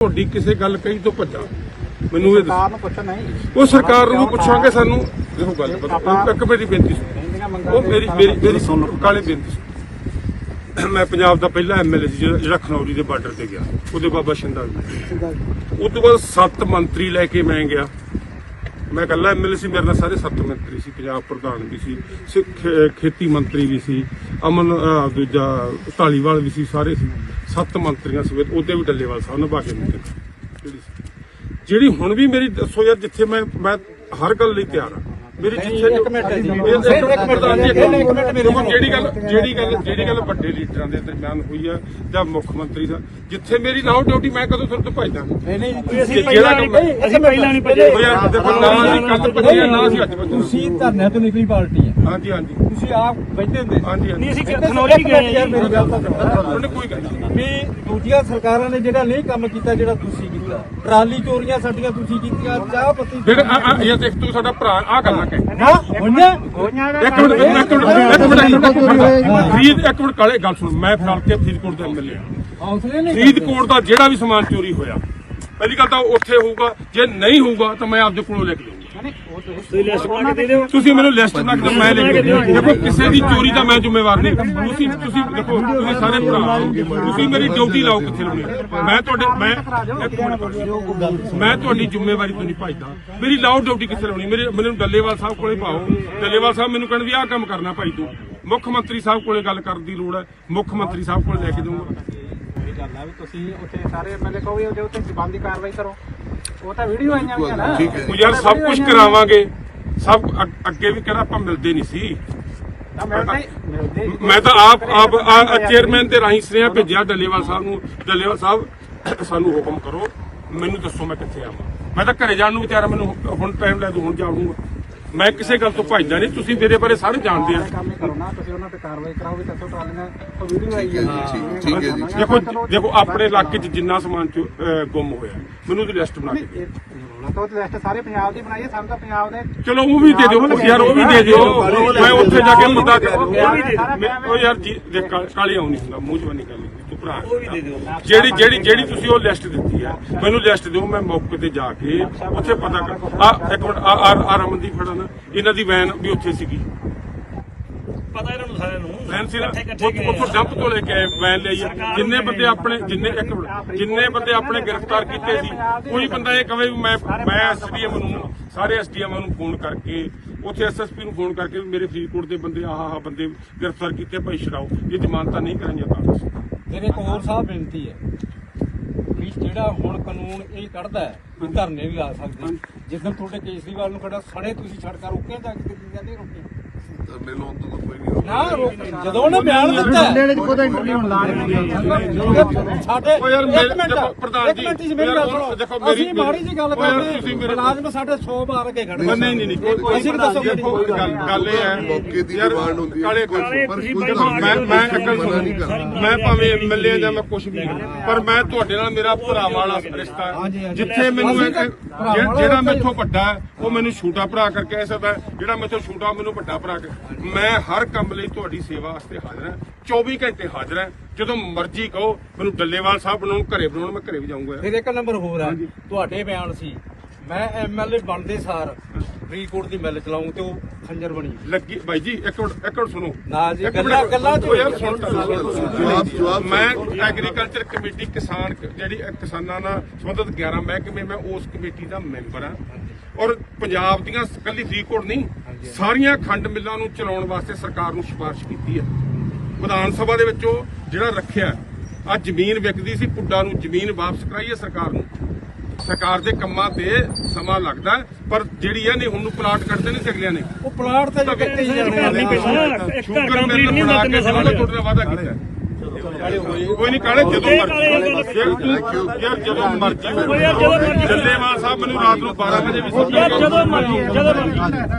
ਤੁਹਾਡੀ ਕਿਸੇ ਗੱਲ ਕਹੀ ਤੋਂ ਭੱਜਾਂ। ਮੈਨੂੰ ਇਹ। ਸਰਕਾਰ ਨੂੰ ਪੁੱਛਣਾ ਨਹੀਂ। ਉਹ ਸਰਕਾਰ ਨੂੰ ਪੁੱਛਾਂਗੇ ਸਾਨੂੰ। ਦੇਖੋ ਗੱਲ ਪਤਾ ਇੱਕ ਮੇਰੀ ਬੇਨਤੀ ਸੁਣੋ। ਉਹ ਮੇਰੀ ਮੇਰੀ ਮੇਰੀ ਸੁਣ ਕਾਲੇ ਬੇਨਤੀ। ਮੈਂ ਪੰਜਾਬ ਦਾ ਪਹਿਲਾ ਐਮਐਲਏ ਸੀ ਜਿਹੜਾ ਖਨੌਰੀ ਦੇ ਬਾਰਡਰ ਤੇ ਗਿਆ। ਉਹਦੇ ਬਾਬਾ ਸ਼ਿੰਦਾ ਉਸ ਤੋਂ ਬਾਅਦ ਸੱਤ ਮੰਤਰੀ ਲੈ ਕੇ ਮੈਂ ਗਿਆ। ਮੈਂ ਇਕੱਲਾ ਐਮਐਲਏ ਸੀ ਮੇਰੇ ਨਾਲ ਸਾਰੇ ਸੱਤ ਮੰਤਰੀ ਸੀ ਪੰਜਾਬ ਪ੍ਰਧਾਨ ਵੀ ਸੀ ਸਿ- ਖੇਤੀ ਮੰਤਰੀ ਵੀ ਸੀ ਅਮਨ ਅਹ, ਦੂਜਾ ਢਾਲੀਵਾਲ ਵੀ ਸੀ ਸਾਰੇ ਸੀ। ਸੱਤ ਮੰਤਰੀਆਂ ਸਮੇਤ ਉਹਦੇ ਵੀ ਡੱਲੇਵਾਲ ਸਾਹਿਬ ਨੇ ਨਿਭਾ ਕੇ ਨਿਕਲੇ ਜਿਹੜੀ ਸੀ। ਜਿਹੜੀ ਹੁਣ ਵੀ ਮੇਰੀ ਦੱਸੋ ਯਾਰ ਜਿੱਥੇ ਮੈਂ ਮੈਂ ਹਰ ਗੱਲ ਲਈ ਤਿਆਰ ਹਾਂ। ਮੇਰੀ ਜਿੱਥੇ ਇੱਕ ਮਿੰਟ ਜੀ। ਇੱਕ- ਦਾ ਜੀ, ਇੱਕ ਮਿੰਟ ਮੇਰੀ ਦੇਖੋ, ਜਿਹੜੀ ਗੱਲ ਜਿਹੜੀ ਗੱਲ ਜਿਹੜੀ ਗੱਲ ਵੱਡੇ ਲੀਡਰਾਂ ਦੇ ਦਰਮਿਆਨ ਹੋਈ ਆ ਜਾਂ ਮੁੱਖ ਮੰਤਰੀ ਦਾ ਜਿੱਥੇ ਮੇਰੀ ਲਾਓ ਡਿਊਟੀ ਮੈਂ ਕਦੋਂ ਤੁਹਾਨੂੰ ਤੋਂ ਭਜਦਾ? ਨਹੀਂ ਨਹੀਂ ਅਸੀਂ ਜਿਹੜਾ ਕੰਮ ਅਸੀਂ ਪਹਿਲਾਂ ਨਹੀਂ ਭੱਜੇ। ਉਹ ਯਾਰ ਦੇਖੋ ਨਾ ਅਸੀਂ ਕੱਲ ਭੱਜੇ ਨਾ ਅਸੀਂ ਅੱਜ ਭੱਜੇ। ਤੁਸੀਂ ਧਰਨਿਆਂ ਤੋਂ ਨਿਕਲੀ ਪਾਰਟੀ ਹਾਂਜੀ ਹਾਂਜੀ। ਤੁਸੀਂ ਆਪ ਬੈਠੇ ਹੁੰਦੇ ਹਾਂਜੀ ਨਹੀਂ ਹਾਂਜੀ ਅਸੀਂ ਖਨੌਰੀ ਗਏ ਯਾਰ ਮੇਰੀ ਗੱਲ ਤਾਂ ਸੁਣੋ। ਉਹਨੇ ਕੋਈ ਗੱਲ ਨਹੀਂ। ਵੀ ਦੂਜੀਆਂ ਸਰਕਾਰਾਂ ਨੇ ਜਿਹੜਾ ਨਹੀਂ ਕੰਮ ਕੀਤਾ ਜਿਹੜਾ ਤੁਸੀਂ ਕੀਤਾ। ਟਰਾਲੀ ਚੋਰੀਆਂ ਸਾਡੀਆਂ ਤੁਸੀਂ ਕੀਤੀਆਂ ਚਾਹ ਪੱਤੀ ਜਿਹੜਾ ਆ- ਆ- ਇਹ ਦੇਖ ਤੂੰ ਸਾਡਾ ਭਰਾ ਆ ਗੱਲਾਂ ਕਹਿ ਨਾ ਹੋਈਆਂ? ਇੱਕ ਮਿੰਟ ਇੱਕ ਮਿੰਟ ਇੱਕ ਮਿੰਟ ਫਰੀਦ ਇੱਕ ਮਿੰਟ ਕਾਲੇ ਗੱਲ ਸੁਣ। ਮੈਂ ਫਰਾਲ ਕੇ ਫਰੀਦਕੋਟ ਦਾ ਐਮਐਲਏ ਹੌਸਲੇ ਨਹੀਂ ਫਰੀਦਕੋਟ ਦਾ ਜਿਹੜਾ ਵੀ ਸਮਾਨ ਚੋਰੀ ਹੋਇਆ ਪਹਿਲੀ ਗੱਲ ਤਾਂ ਉੱਥੇ ਹੋਊਗਾ ਜੇ ਨਹੀਂ ਹੋਊਗਾ ਤਾਂ ਮੈਂ ਆਪਦੇ ਕੋਲੋਂ ਲੈ ਕੇ ਤੁਸੀਂ ਮੈਨੂੰ ਲਿਸਟ ਬਣਾ ਕੇ ਦਿਓ, ਮੈਂ ਲੈ ਕੇ ਦੇਖੋ ਕਿਸੇ ਦੀ ਚੋਰੀ ਦਾ ਮੈਂ ਜ਼ਿੰਮੇਵਾਰ ਨਹੀਂ। ਤੁਸੀਂ ਤੁਸੀਂ ਦੇਖੋ ਤੁਸੀਂ ਸਾਰੇ ਭਰਾ ਹੋ। ਤੁਸੀਂ ਮੇਰੀ ਡਿਊਟੀ ਲਾਓ ਕਿੱਥੇ ਲਾਉਣੀ ਹੈ। ਮੈਂ ਤੁਹਾਡੇ ਮੈਂ ਇੱਕ ਮਿੰਟ ਮੈਂ ਤੁਹਾਡੀ ਜ਼ਿੰਮੇਵਾਰੀ ਤੋਂ ਨਹੀਂ ਭਜਦਾ। ਮੇਰੀ ਲਾਓ ਡਿਊਟੀ ਕਿੱਥੇ ਲਾਉਣੀ? ਮੇਰੇ ਮੈਨੂੰ ਡੱਲੇਵਾਲ ਸਾਹਿਬ ਕੋਲੇ ਪਾਓ। ਡੱਲੇਵਾਲ ਸਾਹਿਬ ਮੈਨੂੰ ਕਹਿਣ ਵੀ ਆਹ ਕੰਮ ਕਰਨਾ ਭਾਈ ਤੂੰ। ਮੁੱਖ ਮੰਤਰੀ ਸਾਹਿਬ ਕੋਲੇ ਗੱਲ ਕਰਨ ਦੀ ਲੋੜ ਹੈ। ਮੁੱਖ ਮੰਤਰੀ ਸਾਹਿਬ ਕੋਲੇ ਲੈ ਕੇ ਜਾਊਂਗਾ ਇਹ ਗੱਲ ਆ ਵੀ ਤੁਸੀਂ ਉੱਥੇ ਸਾਰੇ ਐਮਐਲਏ ਕਹੋਗੇ ਉਹਦੇ ਉੱਤੇ ਜ਼ਬਾਨ ਦੀ ਕਾਰਵਾਈ ਕਰੋ। ਉਹ ਤਾਂ ਵੀਡੀਓ ਆਈਆਂ ਹੋਈਆਂ ਨਾ। ਉਹ ਯਾਰ ਸਭ ਕੁਝ ਕਰਾਵਾਂਗੇ। ਸਭ ਅੱਗ- ਅੱਗੇ ਵੀ ਕਿਹੜਾ ਆਪਾਂ ਮਿਲਦੇ ਨਹੀਂ ਸੀ। ਤਾਂ ਮਿਲਦੇ ਹੀ- ਮਿਲਦੇ ਹੀ। ਮੈਂ ਤਾਂ ਆਪ ਆਪ ਚੇਅਰਮੈਨ ਦੇ ਰਾਹੀਂ ਸੁਨੇਹਾ ਭੇਜਿਆ ਡੱਲੇਵਾਲ ਸਾਹਿਬ ਨੂੰ। ਡੱਲੇਵਾਲ ਸਾਹਿਬ ਸਾਨੂੰ ਹੁਕਮ ਕਰੋ। ਮੈਨੂੰ ਦੱਸੋ ਮੈਂ ਕਿੱਥੇ ਆਵਾਂ। ਮੈਂ ਤਾਂ ਘਰੇ ਜਾਣ ਨੂੰ ਵੀ ਤਿਆਰ ਹਾਂ, ਮੈਨੂੰ ਹੁਣ ਟਾਈਮ ਲੈ ਦੋ ਹੁਣ ਜਾਊਂਗਾ। ਮੈਂ ਕਿਸੇ ਗੱਲ ਤੋਂ ਭੱਜਦਾ ਨਹੀਂ ਤੁਸੀਂ ਮੇਰੇ ਬਾਰੇ ਸਾਰੇ ਜਾਣਦੇ ਆ। ਕੰਮ ਹੀ ਕਰੋ ਨਾ ਤੁਸੀਂ ਉਹਨਾਂ ਤੇ ਕਾਰਵਾਈ ਕਰਾਓ ਵੀ ਦੱਸੋ ਟਰਾਲੀਆਂ ਉਹ ਵੀਡੀਓ ਆਈ ਹੈ ਠੀਕ ਹੈ ਜੀ ਦੇਖੋ ਦੇਖੋ ਆਪਣੇ ਇਲਾਕੇ 'ਚ ਜਿੰਨਾ ਸਮਾਨ ਗੁੰਮ ਹੋਇਆ ਮੈਨੂੰ ਉਹਦੀ ਲਿਸਟ ਬਣਾ ਕੇ ਨਾ ਤਾਂ ਉਹ ਲਿਸਟ ਸਾਰੇ ਪੰਜਾਬ ਦੀ ਬਣਾਈ ਹੈ ਸਾਨੂੰ ਤਾਂ ਪੰਜਾਬ ਦੇ ਚਲੋ ਉਹ ਵੀ ਦੇ ਦਿਓ ਯਾਰ ਉਹ ਵੀ ਦੇ ਦਿਓ। ਮੈਂ ਉੱਥੇ ਜਾ ਕੇ ਮੁੱਦਾ ਉਹ ਯਾਰ ਜੀ ਦੇਖ ਕਾ- ਕਾਲੀ ਆਉਂ ਨਹੀਂ ਹੁੰਦਾ ਮੂੰਹ ਜਵਾਨੀ ਗੱਲ ਨਹੀਂ ਤੂੰ ਭਰਾ ਉਹ ਵੀ ਦੇ ਦਿਓ। ਜਿਹੜੀ ਜਿਹੜੀ ਜਿਹੜੀ ਤੁਸੀਂ ਉਹ ਲਿਸਟ ਦਿੱਤੀ ਆ ਮੈਨੂੰ ਲਿਸਟ ਦਿਓ ਮੈਂ ਮੌਕੇ ਤੇ ਜਾ ਕੇ ਉੱਥੇ ਪਤਾ ਕਰ ਆ ਇੱਕ ਮਿੰਟ ਆ ਆ- ਆ ਰਮਨਦੀਪ ਫੜਾ ਨਾ ਇਹਨਾਂ ਦੀ ਵੈਨ ਵੀ ਉੱਥੇ ਸੀਗੀ। ਪਤਾ ਇਹਨਾਂ ਨੂੰ ਸਾਰਿਆਂ ਨੂੰ। ਵੈਨ ਸੀ ਨਾ ਇਕੱਠੇ ਇਕੱਠੇ ਉਹ- ਗਏ ਉੱਥੋਂ ਜੰਪ ਤੋਂ ਲੈ ਕੇ ਆਏ ਵੈਨ ਲਈ। ਜਿੰਨੇ ਬੰਦੇ ਆਪਣੇ ਜਿੰਨੇ ਇੱਕ ਮਿੰਟ। ਜਿੰਨੇ ਬੰਦੇ ਆਪਣੇ ਗ੍ਰਿਫਤਾਰ ਕੀਤੇ ਸੀ ਕੋਈ ਬੰਦਾ ਇਹ ਕਵੇ ਵੀ ਮੈਂ ਮੈਂ ਐਸਡੀਐਮ ਨੂੰ ਸਾਰੇ ਐਸਡੀਐਮ ਨੂੰ ਫੋਨ ਕਰਕੇ ਉੱਥੇ ਐਸਐਸਪੀ ਨੂੰ ਫੋਨ ਕਰਕੇ ਵੀ ਮੇਰੇ ਫਰੀਦਕੋਟ ਦੇ ਬੰਦੇ ਆਹ ਆਹ ਬੰਦੇ ਗ੍ਰਿਫਤਾਰ ਕੀਤੇ ਭਾਈ ਛਡਾਓ। ਇਹ ਜ਼ਮਾਨਤਾਂ ਨਹੀਂ ਕਰਾਈਆਂ ਤਾਂ। ਮੇਰੇ ਇੱਕ ਹੋਰ ਸਾਹਿਬ ਬੇਨਤੀ ਹੈ ਵੀ ਜਿਹੜਾ ਹੁਣ ਕਾਨੂੰਨ ਇਹ ਕੱਢਦਾ ਹੈ ਵੀ ਧਰਨੇ ਵੀ ਲਾ ਸਕਦੇ ਜਿੱਦਣ ਤੁਹਾਡੇ ਕੇਜਰੀਵਾਲ ਨੂੰ ਖੜਾ ਸੜੇ ਤੁਸੀਂ ਸੜਕਾਂ ਰੋਕੀਆਂ ਜਾਂ ਕਿਤੇ ਕਿਤੇ ਰੋਕੀਆਂ? ਧਰਨੇ ਲਾਉਣ ਤੋਂ ਤਾਂ ਕੋਈ ਨਹੀਂ ਨਾ ਰੋਕ ਜਦੋਂ ਉਹਨੇ ਬਿਆਨ ਦਿੱਤਾ ਹੈ ਉਹਦਾ ਇੰਟਰਵਿਊ ਹੁਣ ਲਾ ਸਾਡੇ ਉਹ ਯਾਰ ਇੱਕ ਮੇਰੇ- ਮਿੰਟ ਦੇਖੋ ਪ੍ਰਧਾਨ ਇੱਕ ਜੀ, ਮਿੰਟ ਜੀ ਮੇਰੀ ਯਾਰ ਗੱਲ ਹੁਣ ਸੁਣੋ। ਦੇਖੋ ਮੇਰੀ- ਅਸੀਂ ਮਾੜੀ ਜੀ ਗੱਲ ਉਹ ਯਾਰ ਕਰਦੇ ਤੁਸੀਂ ਮੇਰੇ- ਮੁਲਾਜ਼ਮ ਸਾਡੇ 100 ਮਾਰ ਕੇ ਖੜੇ ਨਹੀਂ ਨਹੀਂ ਨਹੀਂ ਨਹੀਂ ਅਸੀਂ ਦੱਸੋ ਦੇਖੋ ਗੱਲ ਗੱਲ ਇਹ ਹੈ। ਮੌਕੇ ਦੀ ਯਾਰ, ਡਿਮਾਂਡ ਹੁੰਦੀ ਕਾਲੇ ਹੈ ਕੋਈ ਕਾਲੇ ਪਰ ਤੁਸੀਂ ਕੋਈ ਬਾਈ ਧਰਨੇ ਮੈਂ ਮੈਂ ਇੱਕ ਗੱਲ ਮਨਾ ਨਹੀਂ ਸੁਣੋ ਕਰਦਾ ਮੈਂ ਭਾਵੇਂ ਐਮਐਲਏ ਜਾਂ ਮੈਂ ਕੁਝ ਵੀ ਹਾਂ, ਪਰ ਮੈਂ ਤੁਹਾਡੇ ਨਾਲ ਮੇਰਾ ਭਰਾ ਵਾਲਾ ਰਿਸ਼ਤਾ ਹੈ। ਜਿੱਥੇ ਮੈਨੂੰ ਇੱਕ- ਜਿਹੜਾ- ਜਿਹੜਾ ਮੈਥੋਂ ਵੱਡਾ ਹੈ, ਉਹ ਮੈਨੂੰ ਛੋਟਾ ਭਰਾ ਕਰਕੇ ਕਹਿ ਸਕਦਾ ਹੈ। ਜਿਹੜਾ ਮੈਥੋਂ ਛੋਟਾ ਮੈਨੂੰ ਵੱਡਾ ਭਰਾ ਕੇ ਮੈਂ ਹਰ ਕੰਮ ਲਈ ਤੁਹਾਡੀ ਸੇਵਾ ਵਾਸਤੇ ਹਾਜ਼ਰ ਹਾਂ। 24 ਘੰਟੇ ਹਾਜ਼ਰ ਹਾਂ। ਜਦੋਂ ਮਰਜ਼ੀ ਕਹੋ ਮੈਨੂੰ ਡੱਲੇਵਾਲ ਸਾਹਿਬ ਬਣਾਉਣ ਘਰੇ ਬਣਾਉਣ ਮੈਂ ਘਰੇ ਵੀ ਜਾਊਂਗਾ ਫਿਰ ਇੱਕ ਨੰਬਰ ਹੋਰ ਹੈ ਤੁਹਾਡੇ ਬਿਆਨ ਸੀ ਮੈਂ ਐਮਐਲਏ ਬਣਦੇ ਸਾਰ ਫਰੀਦਕੋਟ ਦੀ ਮਿਲ ਚਲਾਉਂ ਤੇ ਉਹ ਖੰਜਰ ਬਣੀ। ਲੱਗੀ ਬਾਈ ਜੀ ਇੱਕ ਮਿੰਟ ਇੱਕ ਮਿੰਟ ਸੁਣੋ। ਨਾ ਜੀ, ਗੱਲਾਂ- ਗੱਲਾਂ ਚ ਯਾਰ ਸੁਣ। ਜਵਾਬ ਜਵਾਬ ਮੈਂ ਐਗਰੀਕਲਚਰ ਕਮੇਟੀ ਕਿਸਾਨ ਜਿਹੜੀ ਕਿਸਾਨਾਂ ਨਾਲ ਸੰਬੰਧਿਤ 11 ਮਹਿਕਮੇ ਮੈਂ ਉਸ ਕਮੇਟੀ ਦਾ ਮੈਂਬਰ ਹਾਂ। ਔਰ ਪੰਜਾਬ ਦੀਆਂ ਇਕੱਲੀ ਫਰੀਦਕੋਟ ਨਹੀਂ ਸਾਰੀਆਂ ਖੰਡ ਮਿੱਲਾਂ ਨੂੰ ਚਲਾਉਣ ਵਾਸਤੇ ਸਰਕਾਰ ਨੂੰ ਸਿਫਾਰਿਸ਼ ਕੀਤੀ ਹੈ। ਵਿਧਾਨ ਸਭਾ ਦੇ ਵਿੱਚੋਂ ਜਿਹੜਾ ਰੱਖਿਆ ਆ ਜ਼ਮੀਨ ਵਿਕਦੀ ਸੀ ਪੁੱਡਾ ਨੂੰ ਜ਼ਮੀਨ ਵਾਪਸ ਕਰਾਈ ਹੈ ਸਰਕਾਰ ਨੂੰ। ਸਰਕਾਰ ਦੇ ਕੰਮਾਂ ਤੇ ਸਮਾਂ ਲੱਗਦਾ ਹੈ, ਪਰ ਜਿਹੜੀ ਇਹ ਨਹੀਂ ਹੁਣ ਨੂੰ ਪਲਾਟ ਕੱਢਦੇ ਨਹੀਂ ਅਗਲਿਆਂ ਨੇ। ਉਹ ਪਲਾਟ ਤੇ ਕੱਟੇ ਹੀ ਜਾਣੇ ਇੱਕ ਘਰ ਕੰਪਲੀਟ ਨਹੀਂ ਹੁੰਦਾ ਕੇ ਤਿੰਨ ਸਾਰਾ ਸਾਲਾਂ ਤੁਹਾਡੇ ਨਾਲ ਵਾਅਦਾ ਕੀਤਾ ਹੈ। ਕੋਈ ਨਹੀਂ ਕਾਲੇ ਜਦੋਂ ਮਰਜ਼ੀ। ਯਾਰ ਜਦੋਂ ਮਰਜ਼ੀ ਜੱਲੇਵਾਲ ਸਾਹਿਬ ਮੈਨੂੰ ਰਾਤ ਨੂੰ 12 ਵਜੇ ਵੀ ਯਾਰ ਜਦੋਂ ਮਰਜ਼ੀ ਜਦੋਂ ਮਰਜ਼ੀ।